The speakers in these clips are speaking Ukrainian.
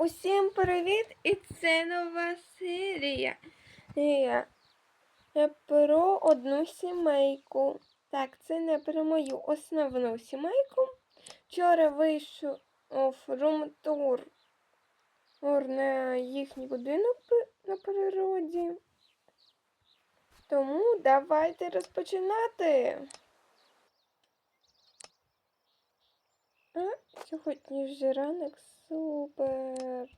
Усім привіт! І це нова серія. Про одну сімейку. Так, це не про мою основну сімейку. Вчора вийшов рум-тур на їхній будинок на природі. Тому давайте розпочинати. А, сьогодні вже ранок супер.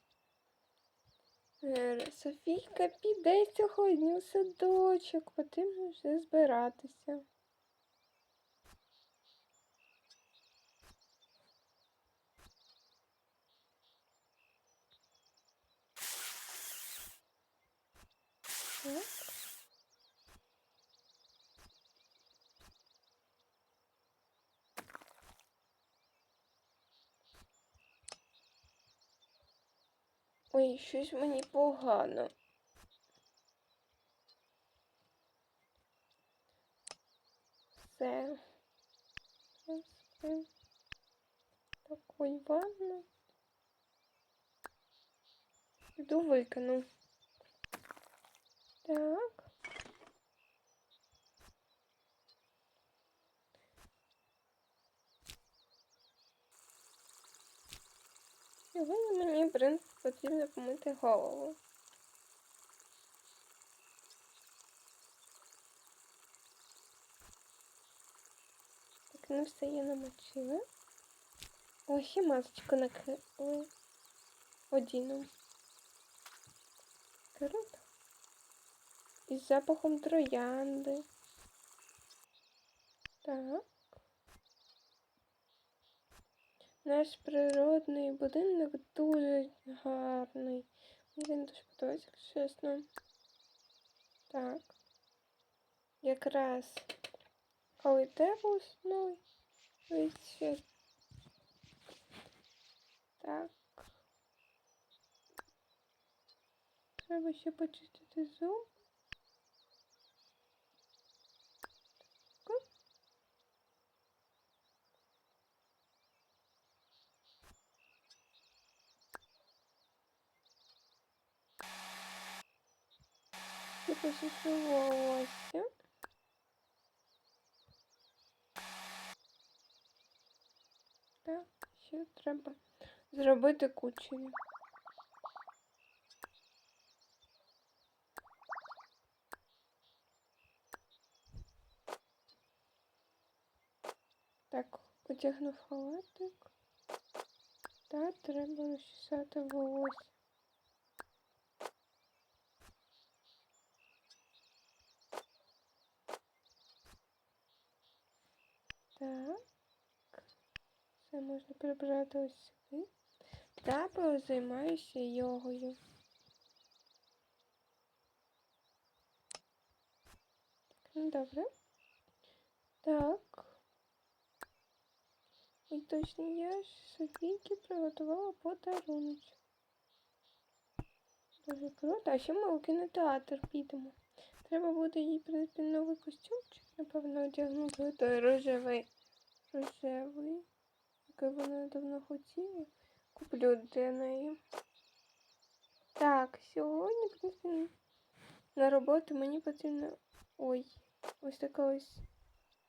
Е, Софійка піде сьогодні у садочок, потрібно вже збиратися. Так. Ой, щось мені погано. Все. Такой ванну. Піду викину. Так. Сьогодні мені, в принципі, потрібно помити голову. Так, ну все я намочила. О, ще масочку накрили. Одіну. Круто. Із запахом троянди. Так. Наш природний будинок дуже гарний. Він дуже подобається, чесно. Так. Якраз коли тепло. Ось ще. Так. Треба ще почистити зуб. Так. Почищу волосся. Так, ще треба зробити кучері. Так, одягнув халатик. Та треба розчесати волосся. Так. Все можна прибрати ось сюди. Та позаймаюся йогою. Ну добре. Так. І точно я Софійки приготувала подарунок. Дуже круто. А ще ми у кінотеатр підемо. Треба буде їй прийти новий костюмчик, напевно, одягнути той рожевий. Рожевий. Який вона давно хотіла. Куплю для неї. Так, сьогодні, в принципі, на роботу мені потрібно. Ой, ось така ось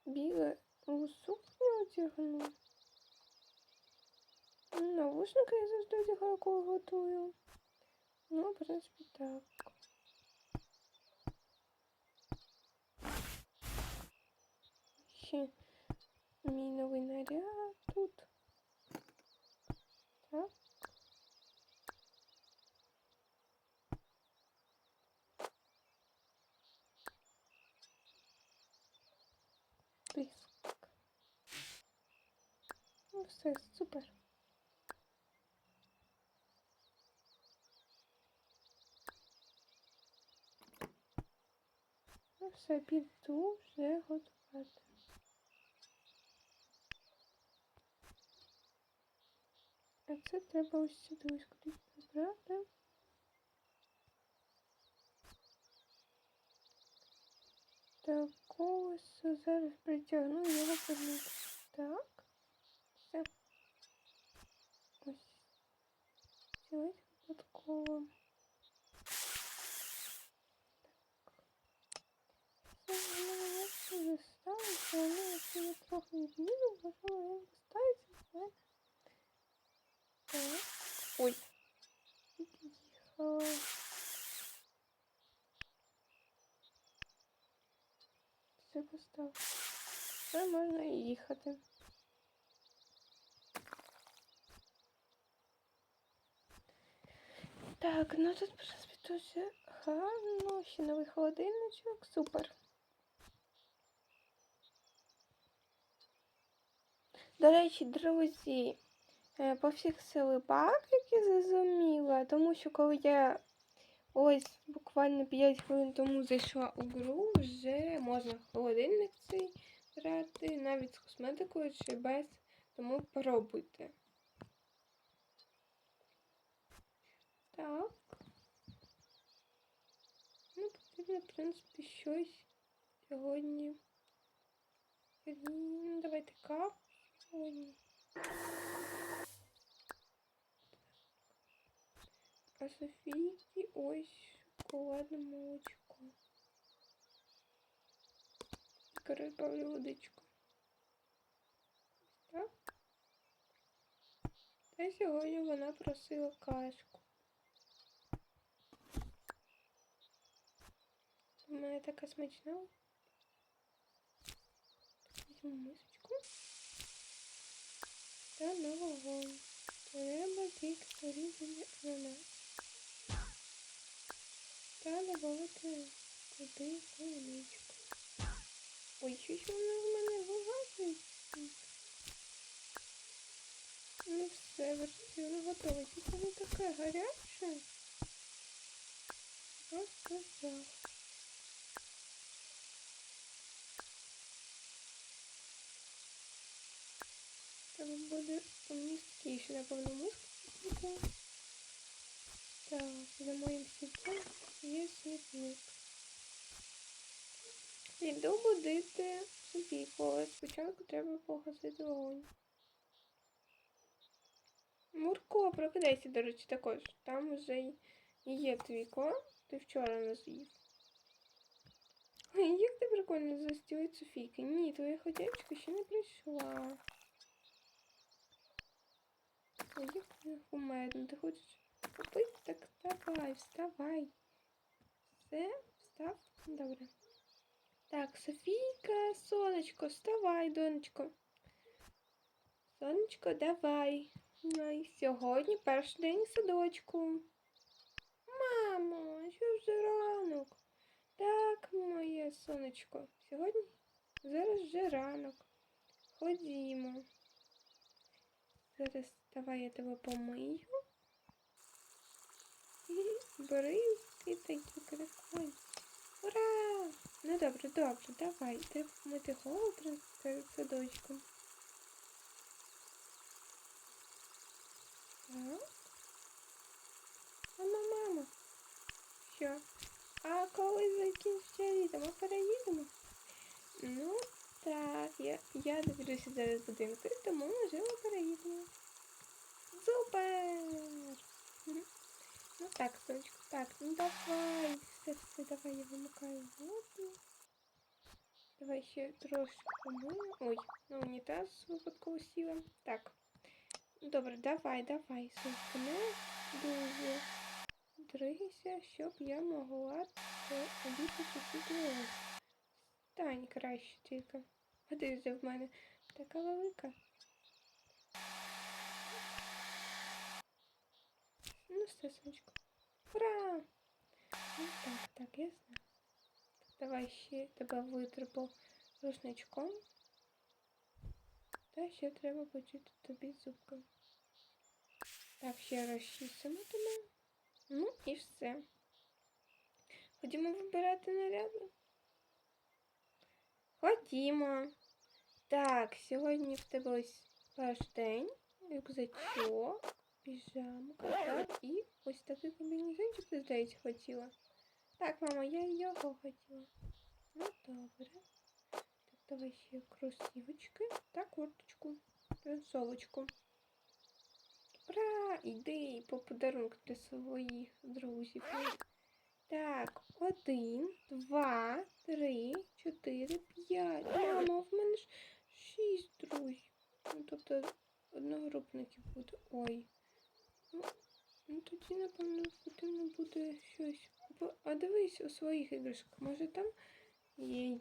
біла у сукню одягну. Навушники я завжди одягаю, коли готую. Ну, в принципі, так. Ще мій новий наряд тут. Писк. Ну, все, супер. Ну, все, піду вже готувати. Перше треба ось сюди ось кудись забрати. Так, ось зараз притягну його подміг. Так. Все. Ось. Цілить випадково. Так. Все, Постав. Все можна їхати. Так, ну тут, в принципі, гарно. Ще новий холодильничок. Супер. До речі, друзі, е, пофіксили баг, як я зрозуміла, тому що коли я ось буквально 5 хвилин тому зайшла у гру, вже можна холодильник цей брати, навіть з косметикою чи без, тому пробуйте. Так. Ну, потрібно, в принципі, щось сьогодні. Давайте кап сьогодні. А Софійки ось шоколадне молочко. Коротше, Павлю водичку. Так. Та сьогодні вона просила кашку. У мене така смачна. Візьму мисочку. Та на вогонь. Треба тільки порізати ананас. Та додати туди полуничку. Ой, щось воно в мене вигасить. Ну все, версію готове. Щось воно таке гаряче. Просто жах. Треба буде місткіше, напевно, миску. Так, за моїм сітем є смітник. Іду будити Софійку, але спочатку треба погасити вогонь. Мурко, прокидайся, до речі, також. Там вже є твій клан, ти вчора з'їв. Ой, як ти прикольно застілить Софійки. Ні, твоя ходячка ще не прийшла. Як ти кумедно, ти хочеш попити? Так давай, вставай. Все, встав? Добре. Так, Софійка, сонечко, вставай, донечко. Сонечко, давай. Ай, сьогодні перший день в садочку. Мамо, що ж за ранок? Так, моє сонечко. Сьогодні зараз вже ранок. Ходімо. Зараз давай я тебе помию. І бризки такі прикольні. Ура! Ну добре, добре, давай. Треба помити голову перед- садочком. Так. Мама, мама. Що? А коли закінчиться літо, ми переїдемо? Ну, так, я, я дивлюся зараз будинку, тому можливо переїдемо. Супер! Ну так, сонечко, так, ну давай. Все, давай, я вимикаю воду. Давай ще трошки помию. Ой, на унітаз випадково сіла. Так. Добре, давай, давай, сонечко, не дуже дригайся, щоб я могла обійти світло. Стань краще тільки. А ти в мене така велика. Ну, все, сонечко. Ура! Ну, так, так, ясно. Давай ще тебе витрипав рушничком. Та ще треба почути тобі зубки. Так, ще розчистимо тебе. Ну і все. Ходімо вибирати наряди. Ходімо. Так, сьогодні в тебе ось перший день, рюкзачок, Піжамка, так, і ось такий комбінезончик, здається, хотіла. Так, мама, я його хотіла. Ну, добре. Так, давай ще кросівочки та курточку, кросовочку. Ура! Іди по подарунок для своїх друзів. Так, один, два, три, чотири, п'ять. Мама, в мене ж шість друзів. Ну, тобто одногрупників буде. Ой. Ну, ну тоді, напевно, потрібно буде щось. А дивись у своїх іграшках. Може там є,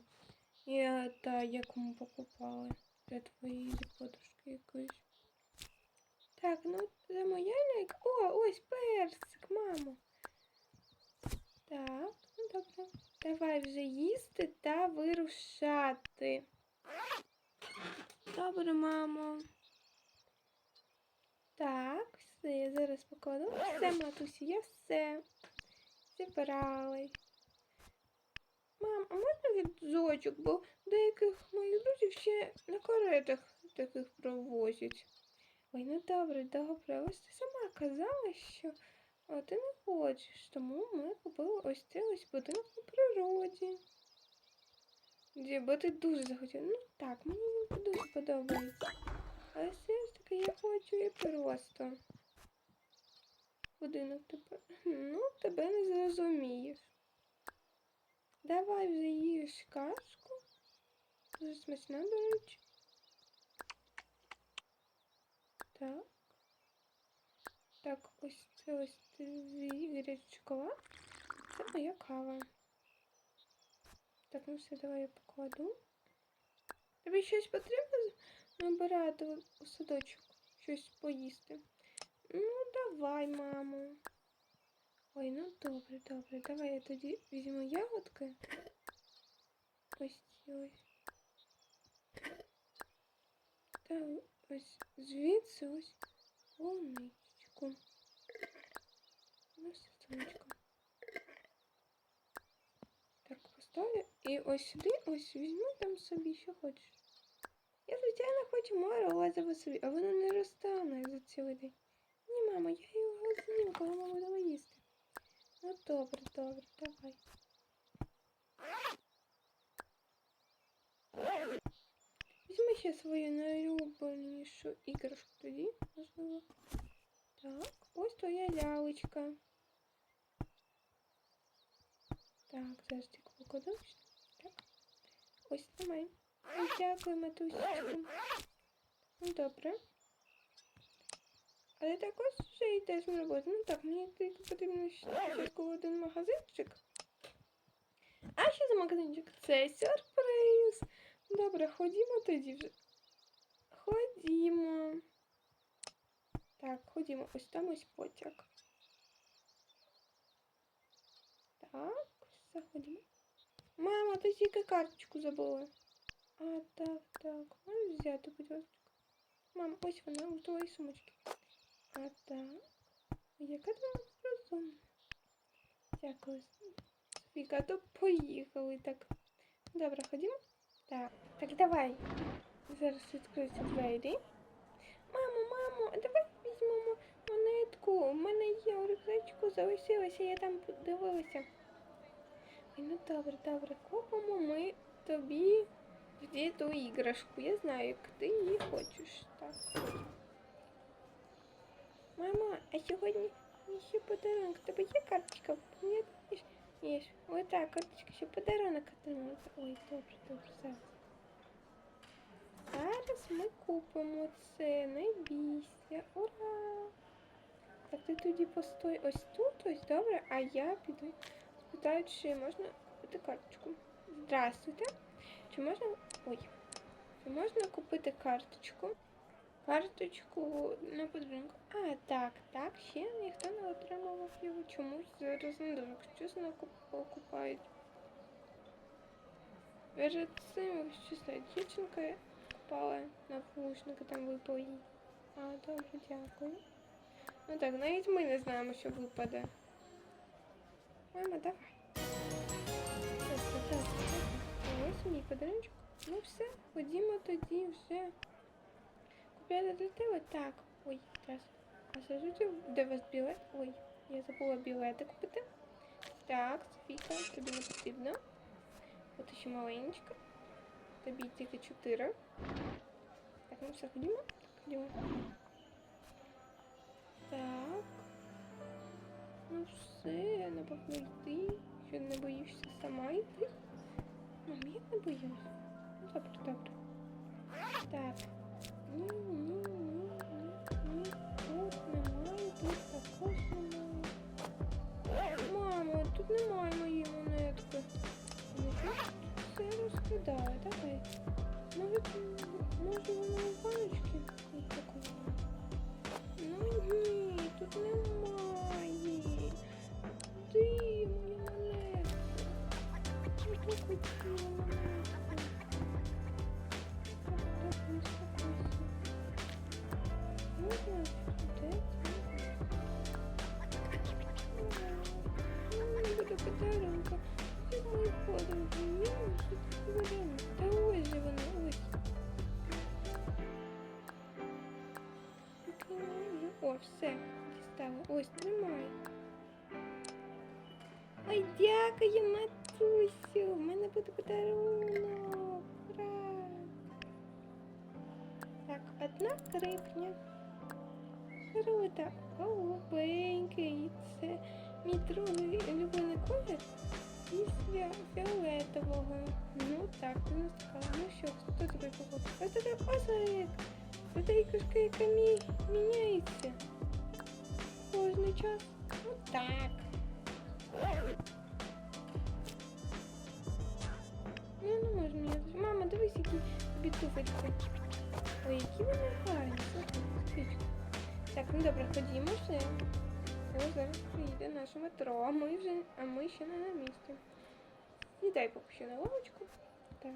є та, яку ми покупали. Для твоєї подушки якоїсь. Так, ну це моя найк. О, ось персик, мамо. Так, ну добре. Давай вже їсти та вирушати. Добре, мамо. Так все, я зараз покладу. Все, матусі, я все. Зібрали. Мам, а можна відзочок, бо деяких моїх друзів ще на каретах таких провозять. Ой, ну добре, добре. Ось ти сама казала, що а, ти не хочеш, тому ми купили ось цей ось будинок на природі. Ді, бо ти дуже захотіла. Ну так, мені дуже подобається. Але все ж таки я хочу і просто. Будинок тепер. Ну, тебе не зрозумієш. Давай вже їж кашку. Дуже смачна, до речі. Так. Так, ось це ось шоколад. Це моя кава. Так, ну все, давай я покладу. Тобі щось потрібно набирати у садочок? Щось поїсти? Ну, давай, мамо. Ой, ну добре, добре. Давай я тоді візьму ягодки. Ось ось. Та ось звідси ось полуничку. Ну, все, сонечко. Так, поставлю. І ось сюди ось візьми там собі, що хочеш. Я, звичайно, хочу морозиво собі, а воно не розтане за цілий день. Ні, мама, я його з'їм, коли ми будемо їсти. Ну добре, добре, давай. Візьми ще свою найулюбленішу іграшку тоді, можливо. Так, ось твоя лялечка. Так, зараз тільки покладу. Так. Ось тримай. Ой, Дякую, матусечку. Ну, добре. Але також вже йдеш на роботу. Ну так, мені тільки потрібно ще спочатку один магазинчик. А що за магазинчик? Це сюрприз. Добре, ходімо тоді вже. Ходімо. Так, ходімо. Ось там ось потяг. Так, все, ходімо. Мама, ти тільки карточку забула. А, так, так. Можеш взяти, будь ласка. Мам, ось вона у твоїй сумочці. А так. Яка ти у нас розумна. Дякую. Софійка, а то поїхали так. Добре, ходімо? Так. Так, давай. Зараз відкриються двері. Мамо, мамо, а давай візьмемо монетку. У мене є у рюкзачку, залишилася, я там подивилася. Ой, ну добре, добре, купимо ми тобі тоді ту іграшку. Я знаю, як ти її хочеш. Так. А сьогодні ще подарунок. У тебе є карточка? Є. ж. Ой, так, карточка, ще подарунок отримала. Ой, добре, добре, зараз. Зараз ми купимо це, не бійся. Ура! Так ти тоді постой ось тут, ось добре, а я піду. Спитаю, чи можна купити карточку. Здравствуйте. Чи можна. Ой. Чи можна купити карточку? Карточку на подарунок. А, так, так, ще ніхто не отримував його чомусь. Зараз не дуже чесно купають. Перед цим числа дівчинка купала навушники, там випав їй. А, добре, дякую. Ну так, навіть ми не знаємо, що випаде. Мама, давай. Так, так, так. Ось мій подарунок. Ну все, ходімо тоді вже. Для тебе? Так. Ой, зараз. А скажіть, де у вас білет? Ой, я забула білети купити. Так, Софійка, тобі не потрібно. От ще маленька. Тобі тільки чотири. Так, ну все, ходімо. Ходімо. Так. Ну все, напевно йти. Що не боїшся сама йти? Мам, я не боюсь. Добре, добре. Так. Мамо, тут немає моєї монетки. Все розкидає, давай. Навіть може вона все, дістала. Ось, тримай. Ой, дякую, матусю. У мене буде подарунок. Ура! Так, одна крипня. Круто. Голубенький. Це мій другий улюблений колір після фіолетового. Ну так, ти не сказала. Ну що, хто тебе погодив? Ось це озерик. Це іграшка, яка міняється. Кожний час. Ну так. Ну, не можна мені. Мама, дивись, які тобі туфельки. Ой, які вони гарні. Так, ну добре, ходімо все. Ось зараз приїде наше метро, а ми вже, а ми ще не на місці. Сідай поки що на лавочку. Так.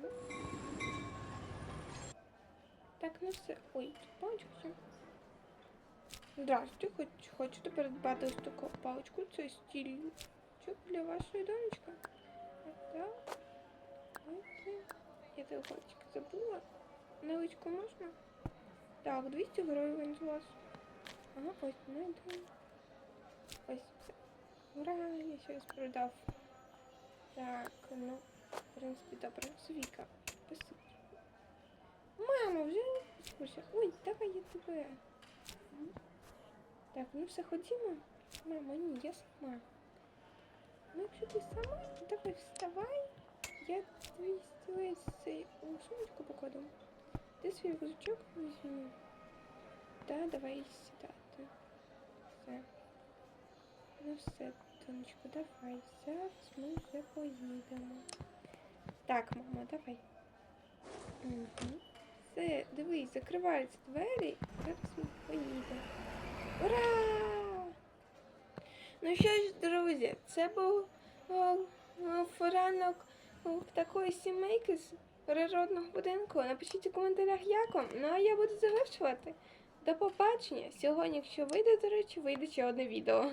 Так, ну все. Ой, тут ще. Здравствуйте, хоч, хочете передбати ось таку паличку. Це стільчик для вашої донечки. Так. Я телефончик забула. Наличку можна? Так, 200 гривень з вас. Ага, ось знайду. Ось все. Ура, я щось продав. Так, ну, в принципі, добре. Свіка, спасибо. Мама, вже слушай. Ой, давай я тебе. Так, ну все ходімо. Мама, ні, я сама. Ну, якщо ти сама, давай вставай. Я твій стілець цей у сумочку покладу. Ти свій рюкзачок візьми. Да, давай сідати. Все. Ну все, тонечко, давай. Зараз ми вже поїдемо. Так, мама, давай. Угу. Все, дивись, закриваються двері. Зараз ми поїдемо. Ура! Ну що ж, друзі, це був о, такої сімейки з природного будинку. Напишіть у коментарях, як вам. Ну а я буду завершувати. До побачення. Сьогодні, якщо вийде, до речі, вийде ще одне відео.